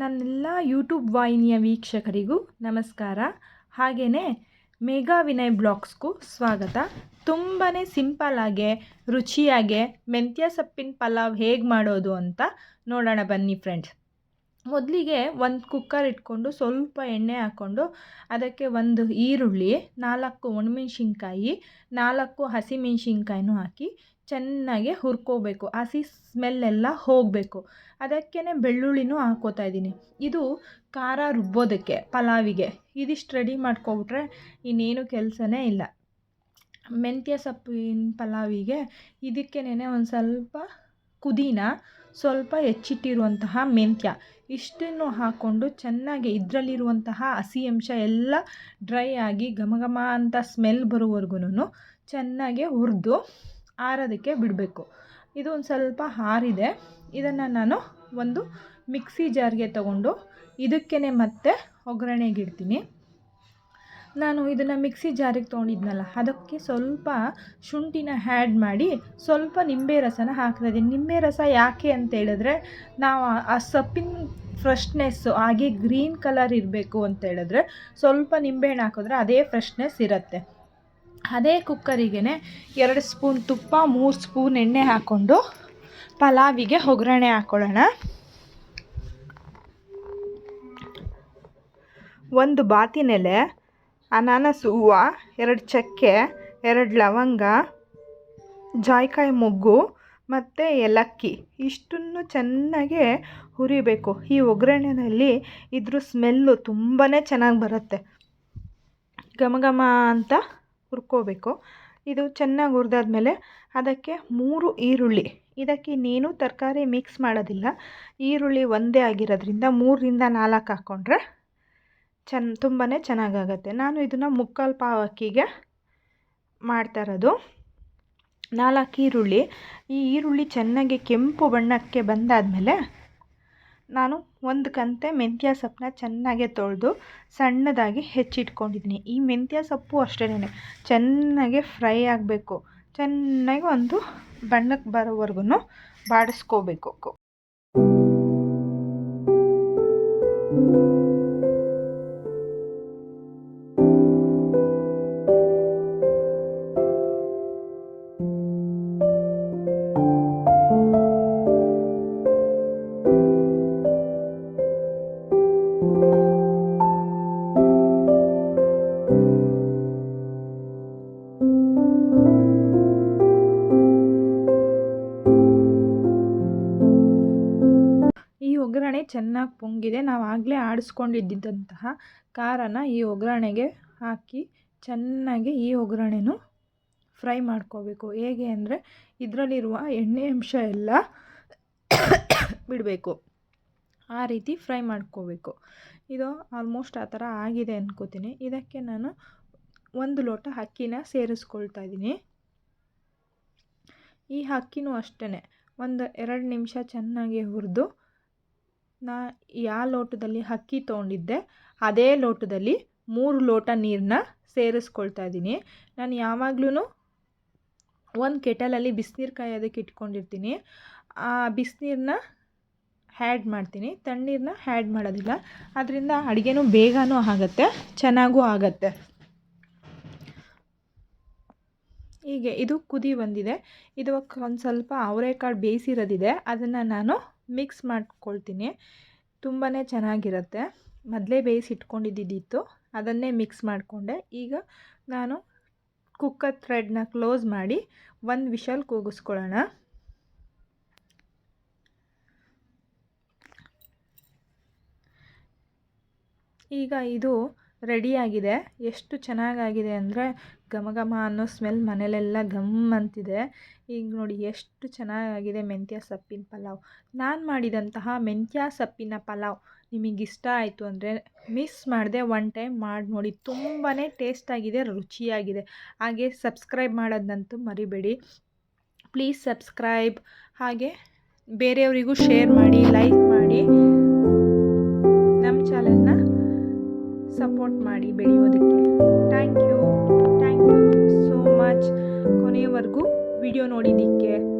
ನನ್ನೆಲ್ಲ ಯೂಟ್ಯೂಬ್ ವಾಹಿನಿಯ ವೀಕ್ಷಕರಿಗೂ ನಮಸ್ಕಾರ. ಹಾಗೆಯೇ ಮೇಘಾ ವಿನಯ್ ಬ್ಲಾಗ್ಸ್ಗೂ ಸ್ವಾಗತ. ತುಂಬಾ ಸಿಂಪಲ್ಲಾಗೆ ರುಚಿಯಾಗೆ, ಮೆಂತ್ಯ ಸೊಪ್ಪಿನ ಪಲಾವ್ ಹೇಗೆ ಮಾಡೋದು ಅಂತ ನೋಡೋಣ ಬನ್ನಿ ಫ್ರೆಂಡ್ಸ್ ಮೊದಲಿಗೆ ಒಂದು ಕುಕ್ಕರ್ ಇಟ್ಕೊಂಡು ಸ್ವಲ್ಪ ಎಣ್ಣೆ ಹಾಕ್ಕೊಂಡು ಅದಕ್ಕೆ ಒಂದು ಈರುಳ್ಳಿ, ನಾಲ್ಕು ಒಣಮೆಣ್ಸಿನ್ಕಾಯಿ, ನಾಲ್ಕು ಹಸಿಮೆಣ್ಸಿನ್ಕಾಯಿನೂ ಹಾಕಿ ಚೆನ್ನಾಗಿ ಹುರ್ಕೋಬೇಕು. ಹಸಿ ಸ್ಮೆಲ್ಲೆಲ್ಲ ಹೋಗಬೇಕು. ಅದಕ್ಕೇ ಬೆಳ್ಳುಳ್ಳಿನೂ ಹಾಕೋತಾ ಇದ್ದೀನಿ. ಇದು ಖಾರ ರುಬ್ಬೋದಕ್ಕೆ, ಪಲಾವಿಗೆ. ಇದಿಷ್ಟು ರೆಡಿ ಮಾಡ್ಕೊಬಿಟ್ರೆ ಇನ್ನೇನು ಕೆಲಸನೇ ಇಲ್ಲ. ಮೆಂತ್ಯ ಸೊಪ್ಪಿನ ಪಲಾವಿಗೆ ಇದಕ್ಕೇನೆ ಒಂದು ಸ್ವಲ್ಪ ಪುದೀನ ಸ್ವಲ್ಪ ಹೆಚ್ಚಿಟ್ಟಿರುವಂತಹ ಮೆಂತ್ಯ. ಇಷ್ಟನ್ನು ಹಾಕ್ಕೊಂಡು ಚೆನ್ನಾಗಿ ಇದರಲ್ಲಿರುವಂತಹ ಹಸಿ ಅಂಶ ಎಲ್ಲ ಡ್ರೈ ಆಗಿ ಘಮ ಘಮ ಅಂತ ಸ್ಮೆಲ್ ಬರೋವರ್ಗು ಚೆನ್ನಾಗಿ ಹುರಿದು ಆರೋದಕ್ಕೆ ಬಿಡಬೇಕು. ಇದು ಒಂದು ಸ್ವಲ್ಪ ಹಾರಿದೆ ಇದನ್ನು ನಾನು ಒಂದು ಮಿಕ್ಸಿ ಜಾರ್ಗೆ ತಗೊಂಡು ಇದಕ್ಕೇ ಮತ್ತೆ ಒಗ್ಗರಣೆಗೆ ಇಡ್ತೀನಿ. ನಾನು ಇದನ್ನು ಮಿಕ್ಸಿ ಜಾರಿಗೆ ತೊಗೊಂಡಿದ್ನಲ್ಲ, ಅದಕ್ಕೆ ಸ್ವಲ್ಪ ಶುಂಠಿನ ಹ್ಯಾಡ್ ಮಾಡಿ ಸ್ವಲ್ಪ ನಿಂಬೆ ರಸನ ಹಾಕ್ತಾಯಿದ್ದೀನಿ ನಿಂಬೆ ರಸ ಯಾಕೆ ಅಂತ ಹೇಳಿದ್ರೆ, ನಾವು ಆ ಸಪ್ಪಿನ ಫ್ರೆಶ್ನೆಸ್ಸು ಹಾಗೆ ಗ್ರೀನ್ ಕಲರ್ ಇರಬೇಕು ಅಂತ ಹೇಳಿದ್ರೆ, ಸ್ವಲ್ಪ ನಿಂಬೆಹಣ್ಣು ಹಾಕಿದ್ರೆ ಅದೇ ಫ್ರೆಶ್ನೆಸ್ ಇರುತ್ತೆ. ಅದೇ ಕುಕ್ಕರಿಗೆ ಎರಡು ಸ್ಪೂನ್ ತುಪ್ಪ, ಮೂರು ಸ್ಪೂನ್ ಎಣ್ಣೆ ಹಾಕ್ಕೊಂಡು ಪಲಾವಿಗೆ ಒಗ್ಗರಣೆ ಹಾಕ್ಕೊಳ್ಳೋಣ ಒಂದು ಬಾತಿನೆಲೆ ಅನಾನಸ್, ಹೂವ, ಎರಡು ಚಕ್ಕೆ, ಎರಡು ಲವಂಗ, ಜಾಯ್ಕಾಯಿ ಮೊಗ್ಗು ಮತ್ತು ಏಲಕ್ಕಿ. ಇಷ್ಟನ್ನು ಚೆನ್ನಾಗಿ ಹುರಿಬೇಕು. ಈ ಒಗ್ಗರಣೆಯಲ್ಲಿ ಇದ್ರ ಸ್ಮೆಲ್ಲು ತುಂಬಾ ಚೆನ್ನಾಗಿ ಬರುತ್ತೆ. ಘಮ ಘಮ ಅಂತ ಹುರ್ಕೋಬೇಕು. ಇದು ಚೆನ್ನಾಗಿ ಹುರಿದಾದ್ಮೇಲೆ ಅದಕ್ಕೆ ಮೂರು ಈರುಳ್ಳಿ. ಇದಕ್ಕೆ ಇನ್ನೇನು ತರಕಾರಿ ಮಿಕ್ಸ್ ಮಾಡೋದಿಲ್ಲ. ಈರುಳ್ಳಿ ಒಂದೇ ಆಗಿರೋದ್ರಿಂದ ಮೂರರಿಂದ ನಾಲ್ಕು ಹಾಕ್ಕೊಂಡ್ರೆ ಚೆನ್ನ ತುಂಬಾ ಚೆನ್ನಾಗಾಗತ್ತೆ. ನಾನು ಇದನ್ನು ಮುಕ್ಕಾಲು ಪಾವು ಅಕ್ಕಿಗೆ ಮಾಡ್ತಾ ಇರೋದು. ನಾಲ್ಕು ಈರುಳ್ಳಿ. ಈ ಈರುಳ್ಳಿ ಚೆನ್ನಾಗಿ ಕೆಂಪು ಬಣ್ಣಕ್ಕೆ ಬಂದಾದಮೇಲೆ ನಾನು ಒಂದು ಕಂತೆ ಮೆಂತ್ಯ ಸೊಪ್ಪನ್ನ ಚೆನ್ನಾಗೆ ತೊಳೆದು ಸಣ್ಣದಾಗಿ ಹೆಚ್ಚಿಟ್ಕೊಂಡಿದ್ದೀನಿ. ಈ ಮೆಂತ್ಯ ಸೊಪ್ಪು ಅಷ್ಟೇನೆ ಚೆನ್ನಾಗೆ ಫ್ರೈ ಆಗಬೇಕು. ಚೆನ್ನಾಗಿ ಒಂದು ಬಣ್ಣಕ್ಕೆ ಬರೋವರೆಗೂ ಬಾಡಿಸ್ಕೋಬೇಕು. ಒಗ್ಗರಣೆ ಚೆನ್ನಾಗಿ ಪೊಂಗಿದೆ, ನಾವು ಆಗಲೇ ಆಡಿಸ್ಕೊಂಡಿದ್ದಂತಹ ಖಾರನ ಈ ಒಗ್ಗರಣೆಗೆ ಹಾಕಿ ಚೆನ್ನಾಗಿ ಈ ಒಗ್ಗರಣೆನೂ ಫ್ರೈ ಮಾಡ್ಕೋಬೇಕು. ಹೇಗೆ ಅಂದರೆ ಇದರಲ್ಲಿರುವ ಎಣ್ಣೆ ಅಂಶ ಎಲ್ಲ ಬಿಡಬೇಕು. ಆ ರೀತಿ ಫ್ರೈ ಮಾಡ್ಕೋಬೇಕು. ಇದು ಆಲ್ಮೋಸ್ಟ್ ಆ ಥರ ಆಗಿದೆ ಅನ್ಕೋತೀನಿ. ಇದಕ್ಕೆ ನಾನು ಒಂದು ಲೋಟ ಅಕ್ಕಿನ ಸೇರಿಸ್ಕೊಳ್ತಾ ಇದ್ದೀನಿ. ಈ ಅಕ್ಕಿನೂ ಅಷ್ಟೇ ಒಂದು ಎರಡು ನಿಮಿಷ ಚೆನ್ನಾಗಿ ಹುರಿದು ನಾ ಯಾವ ಲೋಟದಲ್ಲಿ ಅಕ್ಕಿ ತೊಗೊಂಡಿದ್ದೆ, ಅದೇ ಲೋಟದಲ್ಲಿ ಮೂರು ಲೋಟ ನೀರನ್ನ ಸೇರಿಸ್ಕೊಳ್ತಾ ಇದ್ದೀನಿ. ನಾನು ಯಾವಾಗ್ಲೂ ಒಂದು ಕೆಟಲಲ್ಲಿ ಬಿಸಿನೀರು ಕಾಯೋದಕ್ಕೆ ಇಟ್ಕೊಂಡಿರ್ತೀನಿ. ಆ ಬಿಸಿನೀರನ್ನ ಹ್ಯಾಡ್ ಮಾಡ್ತೀನಿ. ತಣ್ಣೀರನ್ನ ಹ್ಯಾಡ್ ಮಾಡೋದಿಲ್ಲ. ಅದರಿಂದ ಅಡುಗೆನೂ ಬೇಗನೂ ಆಗುತ್ತೆ, ಚೆನ್ನಾಗೂ ಆಗುತ್ತೆ. ಹೀಗೆ ಇದು ಕುದಿ ಬಂದಿದೆ. ಇದು ಒಂದು ಸ್ವಲ್ಪ ಅವರೆಕಾಳು ಬೇಯಿಸಿರೋದಿದೆ. ಅದನ್ನು ನಾನು ಮಿಕ್ಸ್ ಮಾಡ್ಕೊಳ್ತೀನಿ. ತುಂಬಾ ಚೆನ್ನಾಗಿರುತ್ತೆ. ಮೊದಲೇ ಬೇಯಿಸಿ ಇಟ್ಕೊಂಡಿದ್ದಿತ್ತು ಅದನ್ನೇ ಮಿಕ್ಸ್ ಮಾಡಿಕೊಂಡೆ. ಈಗ ನಾನು ಕುಕ್ಕರ್ ಥ್ರೆಡ್ನ ಕ್ಲೋಸ್ ಮಾಡಿ ಒಂದು ವಿಷಲ್ ಕೂಗಿಸ್ಕೊಳ್ಳೋಣ. ಈಗ ಇದು ರೆಡಿಯಾಗಿದೆ. ಎಷ್ಟು ಚೆನ್ನಾಗಾಗಿದೆ ಅಂದರೆ ಘಮ ಘಮ ಅನ್ನೋ ಸ್ಮೆಲ್ ಮನೇಲೆಲ್ಲ ಘಮ್ ಅಂತಿದೆ. ಈಗ ನೋಡಿ ಎಷ್ಟು ಚೆನ್ನಾಗಾಗಿದೆ ಮೆಂತ್ಯ ಸೊಪ್ಪಿನ ಪಲಾವ್. ನಾನು ಮಾಡಿದಂತಹ ಮೆಂತ್ಯ ಸೊಪ್ಪಿನ ಪಲಾವ್ ನಿಮಗೆ ಇಷ್ಟ ಆಯಿತು ಅಂದರೆ ಮಿಸ್ ಮಾಡದೆ ಒನ್ ಟೈಮ್ ಮಾಡಿ ನೋಡಿ. ತುಂಬಾ ಟೇಸ್ಟಾಗಿದೆ ರುಚಿಯಾಗಿದೆ. ಹಾಗೆ ಸಬ್ಸ್ಕ್ರೈಬ್ ಮಾಡೋದಂತೂ ಮರಿಬೇಡಿ. ಪ್ಲೀಸ್ ಸಬ್ಸ್ಕ್ರೈಬ್ ಹಾಗೆ ಬೇರೆಯವರಿಗೂ ಶೇರ್ ಮಾಡಿ ಲೈಕ್ ಮಾಡಿ. ಸಪೋರ್ಟ್ ಮಾಡಿ ಬೆಳೆಯೋದಕ್ಕೆ. Thank you thank you so much ಕೊನೆಯವರೆಗೂ ವಿಡಿಯೋ ನೋಡಿದ್ದಕ್ಕೆ.